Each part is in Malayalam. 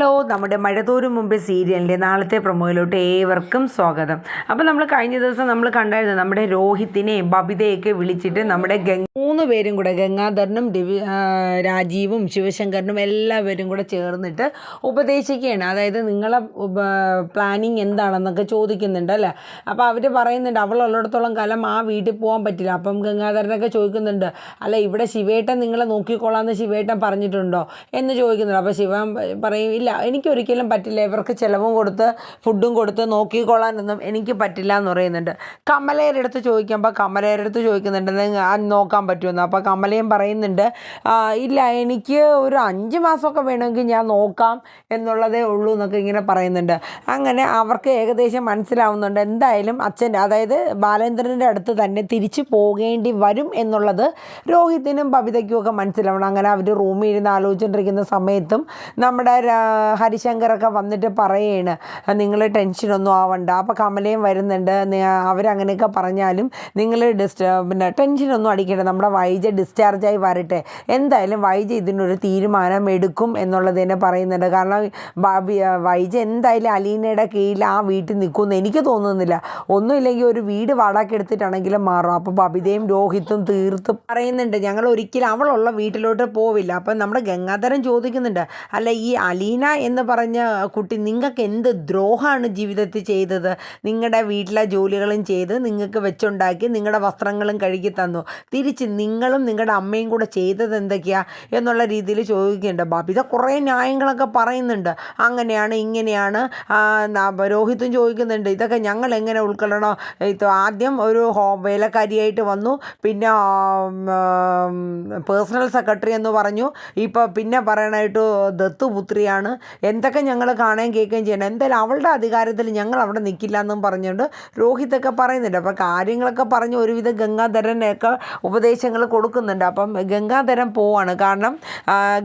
ഹലോ നമ്മുടെ മഴതോരും മുമ്പ് സീരിയലിന്റെ നാളത്തെ പ്രൊമോയിലോട്ട് ഏവർക്കും സ്വാഗതം. അപ്പോൾ നമ്മൾ കഴിഞ്ഞ ദിവസം നമ്മൾ കണ്ടായിരുന്നു നമ്മുടെ രോഹിത്തിനെയും ബബിതയൊക്കെ വിളിച്ചിട്ട് നമ്മുടെ ഗംഗ മൂന്ന് പേരും കൂടെ ഗംഗാധരനും ദിവി രാജീവും ശിവശങ്കരനും എല്ലാവരും കൂടെ ചേർന്നിട്ട് ഉപദേശിക്കുകയാണ്. അതായത് നിങ്ങളെ പ്ലാനിങ് എന്താണെന്നൊക്കെ ചോദിക്കുന്നുണ്ട് അല്ലേ? അപ്പോൾ അവർ പറയുന്നുണ്ട് അവൾ ഉള്ളിടത്തോളം കാലം ആ വീട്ടിൽ പോകാൻ പറ്റില്ല. അപ്പം ഗംഗാധരനൊക്കെ ചോദിക്കുന്നുണ്ട് അല്ല ഇവിടെ ശിവേട്ടൻ നിങ്ങളെ നോക്കിക്കോളാമെന്ന് ശിവേട്ടൻ പറഞ്ഞിട്ടുണ്ടോ? എന്ന് ചോദിക്കുന്നുണ്ട്. അപ്പോൾ ശിവൻ പറയും ഇല്ല എനിക്കൊരിക്കലും പറ്റില്ല. ഇവർക്ക് ചിലവും കൊടുത്ത് ഫുഡും കൊടുത്ത് നോക്കിക്കൊള്ളാനൊന്നും എനിക്ക് പറ്റില്ല എന്ന് പറയുന്നുണ്ട്. കമലയുടെ അടുത്ത് ചോദിക്കുമ്പോൾ കമലയുടെ അടുത്ത് ചോദിക്കുന്നുണ്ട് "നിങ്ങ- നോക്കാൻ പറ്റുമെന്ന് അപ്പോൾ കമലയും പറയുന്നുണ്ട് "ആ, ഇല്ല എനിക്ക് ഒരു അഞ്ച് മാസമൊക്കെ വേണമെങ്കിൽ ഞാൻ നോക്കാം എന്നുള്ളതേ ഉള്ളൂ എന്നൊക്കെ ഇങ്ങനെ പറയുന്നുണ്ട്. അങ്ങനെ അവർക്ക് ഏകദേശം മനസ്സിലാവുന്നുണ്ട്. എന്തായാലും അച്ഛന്റെ അതായത് ബാലേന്ദ്രന്റെ അടുത്ത് തന്നെ തിരിച്ചു പോകേണ്ടി വരും എന്നുള്ളത് രോഹിത്തിനും ബബിതയ്ക്കും ഒക്കെ മനസ്സിലാവണം. അങ്ങനെ അവർ റൂമിൽ ഇരുന്ന് ആലോചിച്ചുകൊണ്ടിരിക്കുന്ന സമയത്തും നമ്മുടെ ഹരിശങ്കറൊക്കെ വന്നിട്ട് പറയാണ് നിങ്ങൾ ടെൻഷനൊന്നും ആവണ്ട അപ്പോൾ കമലയും വരുന്നുണ്ട് അവരങ്ങനെയൊക്കെ പറഞ്ഞാലും നിങ്ങൾ ഡിസ്റ്റ പിന്നെ ടെൻഷനൊന്നും അടിക്കണ്ട നമ്മുടെ വൈജ ഡിസ്ചാർജായി വരട്ടെ എന്തായാലും വൈജ ഇതിനൊരു തീരുമാനം എടുക്കും എന്നുള്ളത് തന്നെ പറയുന്നുണ്ട്. കാരണം വൈജ എന്തായാലും അലീനയുടെ കീഴിൽ ആ വീട്ടിൽ നിൽക്കുമെന്ന് എനിക്ക് തോന്നുന്നില്ല. ഒന്നുമില്ലെങ്കിൽ ഒരു വീട് വാടാക്കെടുത്തിട്ടാണെങ്കിലും മാറും. അപ്പോൾ ബബിതയും രോഹിത്തും തീർത്തും പറയുന്നുണ്ട് ഞങ്ങൾ ഒരിക്കലും അവളുള്ള വീട്ടിലോട്ട് പോവില്ല. അപ്പം നമ്മുടെ ഗംഗാധരൻ ചോദിക്കുന്നുണ്ട് അല്ല ഈ അലീന എന്ന് പറഞ്ഞ കുട്ടി നിങ്ങൾക്ക് എന്ത് ദ്രോഹമാണ് ജീവിതത്തിൽ ചെയ്തത്? നിങ്ങളുടെ വീട്ടിലെ ജോലികളും ചെയ്ത് നിങ്ങൾക്ക് വെച്ചുണ്ടാക്കി നിങ്ങളുടെ വസ്ത്രങ്ങളും കഴുകി തന്നു. തിരിച്ച് നിങ്ങളും നിങ്ങളുടെ അമ്മയും കൂടെ ചെയ്തത് എന്തൊക്കെയാ? എന്നുള്ള രീതിയിൽ ചോദിക്കുന്നുണ്ട് ബബിത കുറേ ന്യായങ്ങളൊക്കെ പറയുന്നുണ്ട്. അങ്ങനെയാണ് ഇങ്ങനെയാണ്. രോഹിത്തും ചോദിക്കുന്നുണ്ട് ഇതൊക്കെ ഞങ്ങൾ എങ്ങനെ ഉൾക്കൊള്ളണോ? ഇത് ആദ്യം ഒരു ഹോ വേലക്കാരിയായിട്ട് വന്നു. പിന്നെ പേഴ്സണൽ സെക്രട്ടറി എന്ന് പറഞ്ഞു. ഇപ്പോൾ പിന്നെ പറയണായിട്ട് ദത്തുപുത്രിയാണ്. എന്തൊക്കെ ഞങ്ങൾ കാണുകയും കേൾക്കുകയും ചെയ്യണം. എന്തായാലും അവളുടെ അധികാരത്തിൽ ഞങ്ങൾ അവിടെ നിൽക്കില്ല എന്നും പറഞ്ഞുകൊണ്ട് രോഹിതൊക്കെ പറയുന്നുണ്ട്. അപ്പോൾ കാര്യങ്ങളൊക്കെ പറഞ്ഞ് ഒരുവിധം ഗംഗാധരനൊക്കെ ഉപദേശങ്ങൾ കൊടുക്കുന്നുണ്ട്. അപ്പം ഗംഗാധരൻ പോവാണ്. കാരണം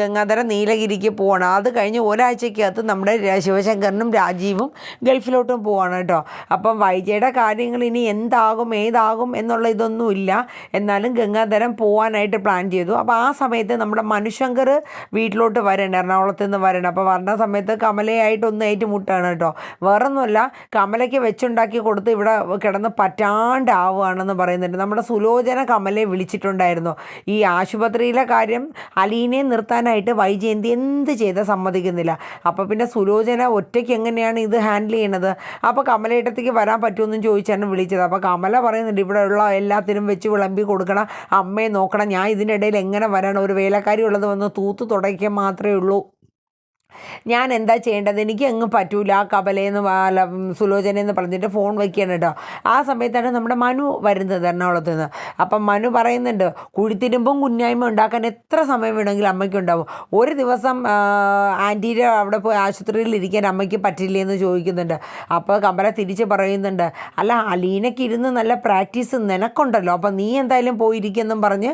ഗംഗാധരൻ നീലഗിരിക്ക് പോവാണ്. അത് കഴിഞ്ഞ് ഒരാഴ്ചക്കകത്ത് നമ്മുടെ ശിവശങ്കരനും രാജീവും ഗൾഫിലോട്ടും പോവാണ് കേട്ടോ. അപ്പം വൈജയുടെ കാര്യങ്ങൾ ഇനി എന്താകും ഏതാകും എന്നുള്ള ഇതൊന്നുമില്ല എന്നാലും ഗംഗാധരൻ പോകാനായിട്ട് പ്ലാൻ ചെയ്തു. അപ്പോൾ ആ സമയത്ത് നമ്മുടെ മനുശങ്കർ വീട്ടിലോട്ട് വരണം എറണാകുളത്ത് നിന്ന് വരണം അപ്പോൾ വരുന്ന സമയത്ത് കമലയായിട്ട് ഒന്ന് ഏറ്റുമുട്ടാണ് കേട്ടോ. വേറൊന്നുമല്ല കമലയ്ക്ക് വെച്ചുണ്ടാക്കി കൊടുത്ത് ഇവിടെ കിടന്ന് പറ്റാണ്ടാവുകയാണെന്ന് പറയുന്നുണ്ട്. നമ്മുടെ സുലോചന കമലയെ വിളിച്ചിട്ടുണ്ടായിരുന്നു. ഈ ആശുപത്രിയിലെ കാര്യം അലീനെ നിർത്താനായിട്ട് വൈജയന്തി എന്ത് ചെയ്ത സമ്മതിക്കുന്നില്ല. അപ്പോൾ പിന്നെ സുലോചന ഒറ്റയ്ക്ക് എങ്ങനെയാണ് ഇത് ഹാൻഡിൽ ചെയ്യണത്? അപ്പോൾ കമലയിട്ടത്തേക്ക് വരാൻ പറ്റുമെന്നും ചോദിച്ചാണ് വിളിച്ചത്. അപ്പോൾ കമല പറയുന്നുണ്ട് ഇവിടെയുള്ള എല്ലാത്തിനും വെച്ച് വിളമ്പി കൊടുക്കണം. അമ്മയെ നോക്കണം. ഞാൻ ഇതിനിടയിൽ എങ്ങനെ വരണം ഒരു വേലക്കാരി ഉള്ളത് വന്ന് തൂത്ത് തുടയ്ക്കാൻ മാത്രമേ ഉള്ളൂ. ഞാൻ എന്താ ചെയ്യേണ്ടത്? എനിക്ക് അങ്ങ് പറ്റൂല. ആ കപലയെന്ന് അല്ല സുലോചന എന്ന് പറഞ്ഞിട്ട് ഫോൺ വയ്ക്കുകയാണ് കേട്ടോ ആ സമയത്താണ് നമ്മുടെ മനു വരുന്നത് എറണാകുളത്ത് നിന്ന്. അപ്പം മനു പറയുന്നുണ്ട് കുഴിത്തിരുമ്പും കുഞ്ഞായ്മ ഉണ്ടാക്കാൻ എത്ര സമയം വേണമെങ്കിലും അമ്മയ്ക്ക് ഉണ്ടാവും ഒരു ദിവസം ആന്റിയുടെ അവിടെ പോയി ആശുപത്രിയിൽ ഇരിക്കാൻ അമ്മയ്ക്ക് പറ്റില്ല എന്ന് ചോദിക്കുന്നുണ്ട്. അപ്പോൾ കമല തിരിച്ച് പറയുന്നുണ്ട് അല്ല അലീനയ്ക്ക് ഇരുന്ന് നല്ല പ്രാക്ടീസ് നിനക്കുണ്ടല്ലോ. അപ്പം നീ എന്തായാലും പോയിരിക്കുമെന്നും പറഞ്ഞ്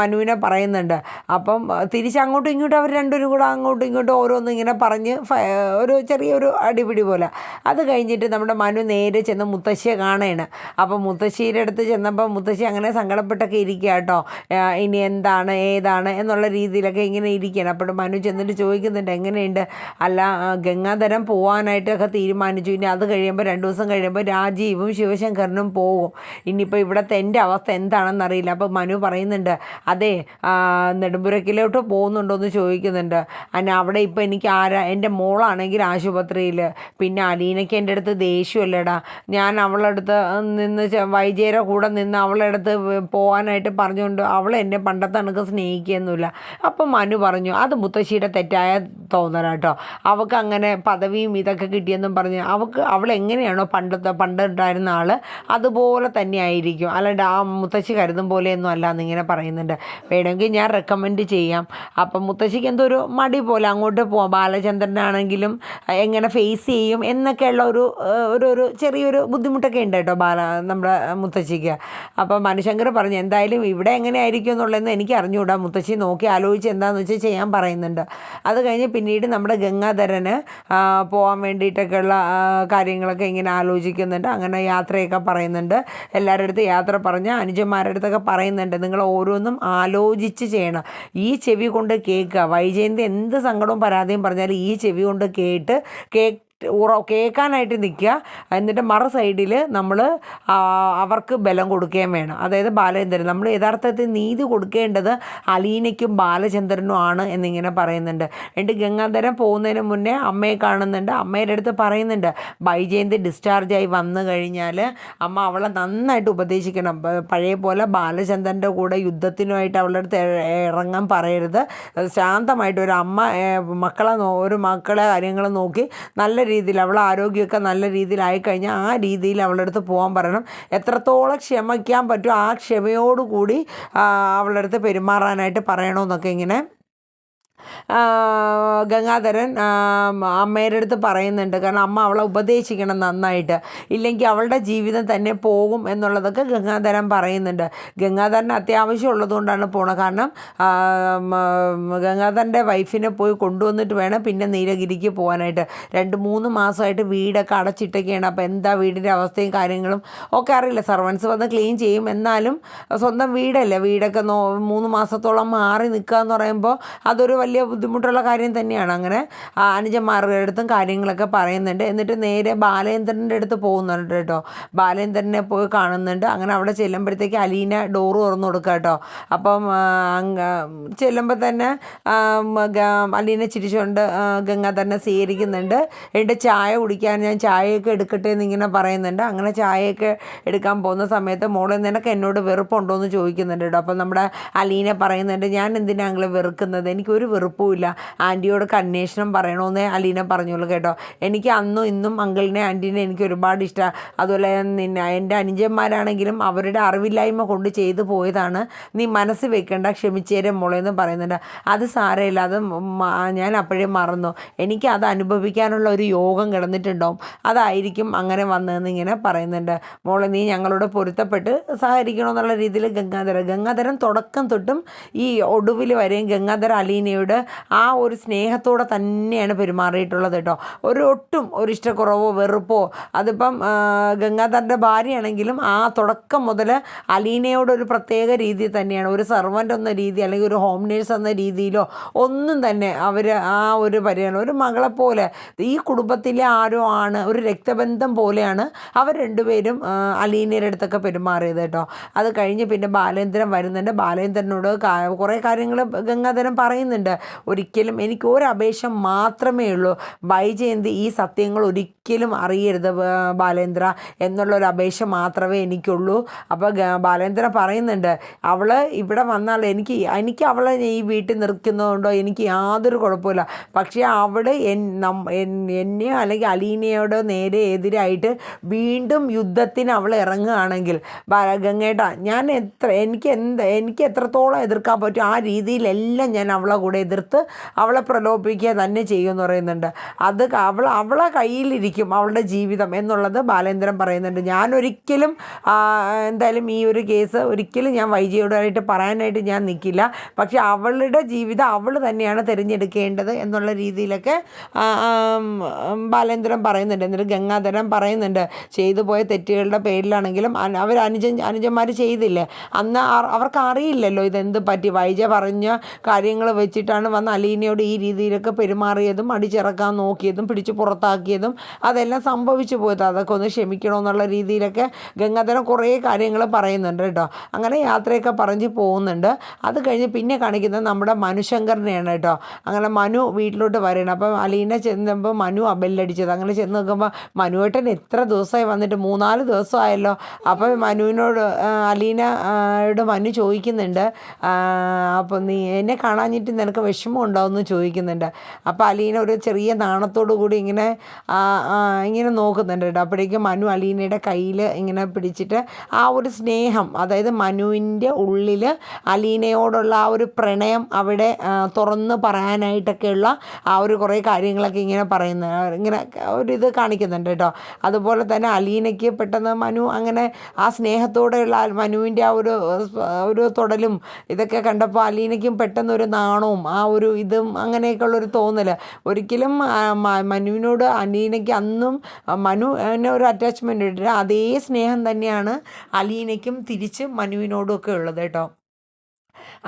മനുവിനെ പറയുന്നുണ്ട്. അപ്പം തിരിച്ച് അങ്ങോട്ടും ഇങ്ങോട്ടും അവർ രണ്ടുപേരും കൂടെ അങ്ങോട്ടും ഇങ്ങോട്ടും ഓരോന്നും ഇങ്ങനെ പറഞ്ഞ് ഒരു ചെറിയൊരു അടിപിടി പോലെ. അത് കഴിഞ്ഞിട്ട് നമ്മുടെ മനു നേരെ ചെന്ന് മുത്തശ്ശിയെ കാണുകയാണ് അപ്പോൾ മുത്തശ്ശിയുടെ അടുത്ത് ചെന്നപ്പോൾ മുത്തശ്ശി അങ്ങനെ സങ്കടപ്പെട്ടൊക്കെ ഇരിക്കുക കേട്ടോ ഇനി എന്താണ് ഏതാണ് എന്നുള്ള രീതിയിലൊക്കെ ഇങ്ങനെ ഇരിക്കുകയാണ് അപ്പോൾ മനു ചെന്നിട്ട് ചോദിക്കുന്നുണ്ട് എങ്ങനെയുണ്ട്? അല്ല ഗംഗാധരം പോകാനായിട്ടൊക്കെ തീരുമാനിച്ചു. ഇനി അത് കഴിയുമ്പോൾ രണ്ട് ദിവസം കഴിയുമ്പോൾ രാജീവും ശിവശങ്കരനും പോകും ഇനിയിപ്പോൾ ഇവിടുത്തെ എന്റെ അവസ്ഥ എന്താണെന്ന് അറിയില്ല. അപ്പോൾ മനു പറയുന്നുണ്ട് അതെ നെടുമ്പുരക്കിലോട്ട് പോകുന്നുണ്ടോ എന്ന് ചോദിക്കുന്നുണ്ട്. അതിന് അവിടെ ഇപ്പോൾ എനിക്ക് ആരാ എന്റെ മോളാണെങ്കിൽ ആശുപത്രിയിൽ പിന്നെ അലീനയ്ക്ക് എന്റെ അടുത്ത് ദേഷ്യമല്ലേടാ. ഞാൻ അവളുടെ അടുത്ത് നിന്ന് വൈദ്യരെ കൂടെ നിന്ന് അവളുടെ അടുത്ത് പോകാനായിട്ട് പറഞ്ഞുകൊണ്ട് അവൾ എന്നെ പണ്ടത്തെ കണക്ക് സ്നേഹിക്കുകയൊന്നുമില്ല അപ്പം മനു പറഞ്ഞു അത് മുത്തശ്ശിയുടെ തെറ്റായ തോന്നലാട്ടോ അവൾക്ക് അങ്ങനെ പദവിയും ഇതൊക്കെ കിട്ടിയെന്നും പറഞ്ഞു അവൾക്ക് അവൾ എങ്ങനെയാണോ പണ്ടത്തെ പണ്ടുണ്ടായിരുന്ന ആൾ അതുപോലെ തന്നെ ആയിരിക്കും. അല്ലാണ്ട് ആ മുത്തശ്ശി കരുതും പോലെയൊന്നും അല്ല എന്നിങ്ങനെ പറയുന്നുണ്ട്. വേണമെങ്കിൽ ഞാൻ റെക്കമെൻഡ് ചെയ്യാം. അപ്പം മുത്തശ്ശിക്ക് എന്തോ ഒരു മടി പോലെ അങ്ങോട്ട് ബാലചന്ദ്രനാണെങ്കിലും എങ്ങനെ ഫേസ് ചെയ്യും എന്നൊക്കെയുള്ള ഒരു ഒരു ഒരു ചെറിയൊരു ബുദ്ധിമുട്ടൊക്കെ ഉണ്ട് കേട്ടോ ബാല നമ്മുടെ മുത്തശ്ശിക്ക്. അപ്പോൾ മനുശങ്കർ പറഞ്ഞു എന്തായാലും ഇവിടെ എങ്ങനെ ആയിരിക്കും എന്നുള്ളതെന്ന് എനിക്ക് അറിഞ്ഞുകൂടാ മുത്തശ്ശി നോക്കി ആലോചിച്ച് എന്താണെന്ന് വെച്ചാൽ ചെയ്യാൻ പറയുന്നുണ്ട്. അത് കഴിഞ്ഞ് പിന്നീട് നമ്മുടെ ഗംഗാധരന് പോകാൻ വേണ്ടിയിട്ടൊക്കെയുള്ള കാര്യങ്ങളൊക്കെ ഇങ്ങനെ ആലോചിക്കുന്നുണ്ട്. അങ്ങനെ യാത്രയൊക്കെ പറയുന്നുണ്ട്. എല്ലാവരുടെ അടുത്ത് യാത്ര പറഞ്ഞ് അനുജന്മാരുടെ അടുത്തൊക്കെ പറയുന്നുണ്ട്. നിങ്ങൾ ഓരോന്നും ആലോചിച്ച് ചെയ്യണം. ഈ ചെവി കൊണ്ട് കേൾക്കുക. വൈജയന്തി എന്ത് സങ്കടവും പരാതിയും പറഞ്ഞാൽ ഈ ചെവി കൊണ്ട് കേട്ട് കേ ഉറ കേൾക്കാനായിട്ട് നിൽക്കുക. എന്നിട്ട് മറ സൈഡിൽ നമ്മൾ അവർക്ക് ബലം കൊടുക്കുകയും വേണം. അതായത് ബാലചന്ദ്രൻ. നമ്മൾ യഥാർത്ഥത്തിൽ നീതി കൊടുക്കേണ്ടത് അലീനയ്ക്കും ബാലചന്ദ്രനും ആണ് എന്നിങ്ങനെ പറയുന്നുണ്ട്. എന്നിട്ട് ഗംഗാധരൻ പോകുന്നതിന് മുന്നേ അമ്മയെ കാണുന്നുണ്ട്. അമ്മയുടെ അടുത്ത് പറയുന്നുണ്ട് ബൈജയന്തി ഡിസ്ചാർജായി വന്നു കഴിഞ്ഞാൽ അമ്മ അവളെ നന്നായിട്ട് ഉപദേശിക്കണം. പഴയ പോലെ ബാലചന്ദ്രന്റെ കൂടെ യുദ്ധത്തിനുമായിട്ട് അവളുടെ അടുത്ത് ഇറങ്ങാൻ പറയരുത്. ശാന്തമായിട്ട് ഒരു അമ്മ മക്കളെ ഒരു മക്കളെ കാര്യങ്ങൾ നോക്കി നല്ല രീതിയിൽ അവൾ ആരോഗ്യമൊക്കെ നല്ല രീതിയിലായി കഴിഞ്ഞാൽ ആ രീതിയിൽ അവളുടെ അടുത്ത് പോകാൻ പറയണം. എത്രത്തോളം ക്ഷമിക്കാൻ പറ്റും ആ ക്ഷമയോടുകൂടി അവളുടെ അടുത്ത് പെരുമാറാനായിട്ട് പറയണമെന്നൊക്കെ ഇങ്ങനെ ഗംഗാധരൻ അമ്മയുടെ അടുത്ത് പറയുന്നുണ്ട്. കാരണം അമ്മ അവളെ ഉപദേശിക്കണം നന്നായിട്ട്. ഇല്ലെങ്കിൽ അവളുടെ ജീവിതം തന്നെ പോകും എന്നുള്ളതൊക്കെ ഗംഗാധരൻ പറയുന്നുണ്ട്. ഗംഗാധരൻ അത്യാവശ്യം ഉള്ളതുകൊണ്ടാണ് പോണത്. കാരണം ഗംഗാധരന്റെ വൈഫിനെ പോയി കൊണ്ടുവന്നിട്ട് വേണം പിന്നെ നീലഗിരിക്ക് പോകാനായിട്ട്. രണ്ട് മൂന്ന് മാസമായിട്ട് വീടൊക്കെ അടച്ചിട്ടൊക്കെയാണ്. അപ്പോൾ എന്താ വീടിന്റെ അവസ്ഥയും കാര്യങ്ങളും ഒക്കെ അറിയില്ല. സർവൻസ് വന്ന് ക്ലീൻ ചെയ്യും. എന്നാലും സ്വന്തം വീടല്ലേ? വീടൊക്കെ നോ മൂന്ന് മാസത്തോളം മാറി നിൽക്കുക എന്ന് പറയുമ്പോൾ അതൊരു വലിയ ബുദ്ധിമുട്ടുള്ള കാര്യം തന്നെയാണ്. അങ്ങനെ അനുജന്മാരുടെ അടുത്തും കാര്യങ്ങളൊക്കെ പറയുന്നുണ്ട്. എന്നിട്ട് നേരെ ബാലേന്ദ്രന്റെ അടുത്ത് പോകുന്നുണ്ട് കേട്ടോ. ബാലേന്ദ്രനെ പോയി കാണുന്നുണ്ട്. അങ്ങനെ അവിടെ ചെല്ലുമ്പോഴത്തേക്ക് അലീന ഡോർ തുറന്നു കൊടുക്കുക കേട്ടോ. അപ്പം ചെല്ലുമ്പോൾ തന്നെ അലീന ചിരിച്ചുകൊണ്ട് ഗംഗ തന്നെ സ്വീകരിക്കുന്നുണ്ട്. എന്നിട്ട് ചായ കുടിക്കാൻ ഞാൻ ചായയൊക്കെ എടുക്കട്ടെ എന്നിങ്ങനെ പറയുന്നുണ്ട്. അങ്ങനെ ചായയൊക്കെ എടുക്കാൻ പോകുന്ന സമയത്ത് മോളെ നിനക്ക് എന്നോട് വെറുപ്പുണ്ടോ എന്ന് ചോദിക്കുന്നുണ്ട് കേട്ടോ. അപ്പം നമ്മുടെ അലീന പറയുന്നുണ്ട് ഞാൻ എന്തിനാ വെറുക്കുന്നത്? എനിക്കൊരു വെറുപ്പുമില്ല ആന്റിയോട് അന്വേഷണം പറയണമെന്നേ അലീന പറഞ്ഞോളൂ കേട്ടോ. എനിക്ക് അന്നും ഇന്നും അങ്കിളിനെ ആന്റീനെ എനിക്ക് ഒരുപാട് ഇഷ്ടമാണ് അതുപോലെ നിന്നെ എന്റെ അനുജന്മാരാണെങ്കിലും അവരുടെ അറിവില്ലായ്മ കൊണ്ട് ചെയ്തു പോയതാണ്. നീ മനസ്സ് വെക്കേണ്ട ക്ഷമിച്ചേരെ മോളെ എന്ന് പറയുന്നുണ്ട്. അത് സാരമില്ല. അത് ഞാൻ അപ്പോഴേ മറന്നു. എനിക്ക് അത് അനുഭവിക്കാനുള്ള ഒരു യോഗം കിടന്നിട്ടുണ്ടാവും. അതായിരിക്കും അങ്ങനെ വന്നതെന്ന് ഇങ്ങനെ പറയുന്നുണ്ട്. മോളെ നീ ഞങ്ങളോട് പൊരുത്തപ്പെട്ട് സഹകരിക്കണമെന്നുള്ള രീതിയിൽ ഗംഗാധര ഗംഗാധരൻ തുടക്കം തൊട്ടും ഈ ഒടുവിൽ വരെയും ഗംഗാധര അലീനയോട് ആ ഒരു സ്നേഹത്തോടെ തന്നെയാണ് പെരുമാറിയിട്ടുള്ളത് കേട്ടോ. ഒരു ഒട്ടും ഒരു ഇഷ്ടക്കുറവോ വെറുപ്പോ അതിപ്പം ഗംഗാധരന്റെ ഭാര്യയാണെങ്കിലും ആ തുടക്കം മുതൽ അലീനയോട് ഒരു പ്രത്യേക രീതി തന്നെയാണ്. ഒരു സർവന്റ് എന്ന രീതി അല്ലെങ്കിൽ ഒരു ഹോം നേഴ്സ് എന്ന രീതിയിലോ ഒന്നും തന്നെ അവർ ആ ഒരു പരിഗണന ഒരു മകളെപ്പോലെ പോലെ ഈ കുടുംബത്തിലെ ആരോ ആണ് ഒരു രക്തബന്ധം പോലെയാണ് അവർ രണ്ടുപേരും അലീനയുടെ അടുത്തൊക്കെ പെരുമാറിയത് കേട്ടോ. അത് കഴിഞ്ഞ് പിന്നെ ബാലേന്ദ്രൻ വരുന്നുണ്ട്. ബാലേന്ദ്രനോട് കുറേ കാര്യങ്ങൾ ഗംഗാധരൻ പറയുന്നുണ്ട്. ഒരിക്കലും എനിക്ക് ഒരു അപേക്ഷ മാത്രമേ ഉള്ളൂ. വൈജയന്തി ഈ സത്യങ്ങൾ ഒരിക്കലും അറിയരുത് ബാലേന്ദ്ര എന്നുള്ള ഒരു അപേക്ഷ മാത്രമേ എനിക്കുള്ളൂ. അപ്പോൾ ബാലേന്ദ്ര പറയുന്നുണ്ട് അവൾ ഇവിടെ വന്നാൽ എനിക്ക് എനിക്ക് അവളെ ഈ വീട്ടിൽ നിർക്കുന്നതുകൊണ്ടോ എനിക്ക് യാതൊരു കുഴപ്പമില്ല പക്ഷേ അവിടെ എന്നെയോ അല്ലെങ്കിൽ അലീനയോടോ നേരെ എതിരായിട്ട് വീണ്ടും യുദ്ധത്തിന് അവൾ ഇറങ്ങുകയാണെങ്കിൽ ഗംഗേട്ട ഞാൻ എത്ര എനിക്ക് എന്ത് എനിക്ക് എത്രത്തോളം എതിർക്കാൻ പറ്റും? ആ രീതിയിലെല്ലാം ഞാൻ അവളെ കൂടെ എതിർത്ത് അവളെ പ്രലോഭിപ്പിക്കുക തന്നെ ചെയ്യുമെന്ന് പറയുന്നുണ്ട്. അത് അവൾ അവളെ കയ്യിലിരിക്കും അവളുടെ ജീവിതം എന്നുള്ളത് ബാലേന്ദ്രൻ പറയുന്നുണ്ട്. ഞാൻ ഒരിക്കലും എന്തായാലും ഈ ഒരു കേസ് ഒരിക്കലും ഞാൻ വൈജയോടായിട്ട് പറയാനായിട്ട് ഞാൻ നിൽക്കില്ല പക്ഷെ അവളുടെ ജീവിതം അവൾ തന്നെയാണ് തിരഞ്ഞെടുക്കേണ്ടത് എന്നുള്ള രീതിയിലൊക്കെ ബാലേന്ദ്രൻ പറയുന്നുണ്ട്. എന്നിട്ട് ഗംഗാധരൻ പറയുന്നുണ്ട് ചെയ്തു പോയ തെറ്റുകളുടെ പേരിലാണെങ്കിലും അവർ അനുജൻ അനുജന്മാർ ചെയ്തില്ലേ? അന്ന് അവർക്ക് അറിയില്ലല്ലോ ഇതെന്ത് പറ്റി. വൈജ പറഞ്ഞ കാര്യങ്ങൾ വെച്ചിട്ടാണ് വന്ന് അലീനയോട് ഈ രീതിയിലൊക്കെ പെരുമാറിയതും അടിച്ചിറക്കാൻ നോക്കിയതും പിടിച്ച് പുറത്താക്കിയതും അതെല്ലാം സംഭവിച്ചു പോയത്. അതൊക്കെ ഒന്ന് ക്ഷമിക്കണമെന്നുള്ള രീതിയിലൊക്കെ ഗംഗാധരൻ കുറേ കാര്യങ്ങൾ പറയുന്നുണ്ട് കേട്ടോ. അങ്ങനെ യാത്രയൊക്കെ പറഞ്ഞ് പോകുന്നുണ്ട്. അത് കഴിഞ്ഞ് പിന്നെ കാണിക്കുന്നത് നമ്മുടെ മനുശങ്കറിനെയാണ് കേട്ടോ. അങ്ങനെ മനു വീട്ടിലോട്ട് വരണം അപ്പം അലീന ചെന്നപ്പോൾ മനു ബെല്ലടിച്ചത് അങ്ങനെ ചെന്ന് നോക്കുമ്പോൾ മനുവേട്ടൻ എത്ര ദിവസമായി വന്നിട്ട് മൂന്നാൽ ദിവസമായല്ലോ. അപ്പം മനുവിനോട് അലീനയോട് അലീന യോട് മനു ചോദിക്കുന്നുണ്ട് അപ്പം നീ എന്നെ കാണാഞ്ഞിട്ട് നിനക്ക് വിഷമം ഉണ്ടാവുമെന്ന് ചോദിക്കുന്നുണ്ട്. അപ്പോൾ അലീന ഒരു ചെറിയ നാണത്തോടു കൂടി ഇങ്ങനെ ഇങ്ങനെ നോക്കുന്നുണ്ട് കേട്ടോ. അപ്പോഴേക്കും മനു അലീനയുടെ കയ്യിൽ ഇങ്ങനെ പിടിച്ചിട്ട് ആ ഒരു സ്നേഹം അതായത് മനുവിന്റെ ഉള്ളിൽ അലീനയോടുള്ള ആ ഒരു പ്രണയം അവിടെ തുറന്ന് പറയാനായിട്ടൊക്കെയുള്ള ആ ഒരു കുറേ കാര്യങ്ങളൊക്കെ ഇങ്ങനെ പറയുന്ന. ഇങ്ങനെ ഒരു ഇത് കാണിക്കുന്നുണ്ട് കേട്ടോ. അതുപോലെ തന്നെ അലീനയ്ക്ക് പെട്ടെന്ന് മനു അങ്ങനെ ആ സ്നേഹത്തോടെയുള്ള മനുവിന്റെ ആ ഒരു ഒരു തൊടലും ഇതൊക്കെ കണ്ടപ്പോൾ അലീനയ്ക്കും പെട്ടെന്ന് ഒരു നാണവും ഒരു ഇതും അങ്ങനെയൊക്കെയുള്ളൊരു തോന്നൽ ഒരിക്കലും മനുവിനോട് അലീനയ്ക്ക് അന്നും മനു ഒരു അറ്റാച്ച്മെന്റ് ഇട്ടിട്ട് അതേ സ്നേഹം തന്നെയാണ് അലീനയ്ക്കും തിരിച്ച് മനുവിനോടും ഒക്കെ ഉള്ളത് കേട്ടോ.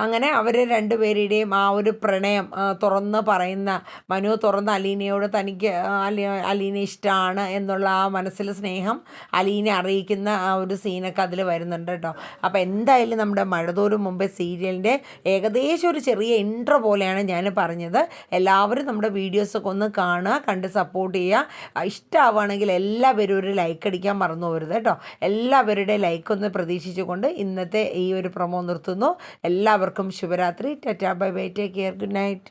അങ്ങനെ അവർ രണ്ടുപേരുടെയും ആ ഒരു പ്രണയം തുറന്ന് പറയുന്ന മനു തുറന്ന് അലീനയോട് തനിക്ക് അലി അലീനെ ഇഷ്ടമാണ് എന്നുള്ള ആ മനസ്സിലെ സ്നേഹം അലീനെ അറിയിക്കുന്ന ആ ഒരു സീനൊക്കെ അതിൽ വരുന്നുണ്ട് കേട്ടോ. അപ്പോൾ എന്തായാലും നമ്മുടെ മഴതോരും മുമ്പേ സീരിയലിന്റെ ഏകദേശം ഒരു ചെറിയ ഇൻട്രോ പോലെയാണ് ഞാൻ പറഞ്ഞത്. എല്ലാവരും നമ്മുടെ വീഡിയോസൊക്കെ ഒന്ന് കാണുക കണ്ട് സപ്പോർട്ട് ചെയ്യുക. ഇഷ്ടമാവുകയാണെങ്കിൽ എല്ലാവരും ഒരു ലൈക്ക് അടിക്കാൻ മറന്നു പോകരുത് കേട്ടോ. എല്ലാവരുടെ ലൈക്ക് ഒന്ന് പ്രതീക്ഷിച്ചുകൊണ്ട് ഇന്നത്തെ ഈ ഒരു പ്രൊമോ നിർത്തുന്നു. എല്ലാവർക്കും ശുഭരാത്രി. Tata bye bye take care good night.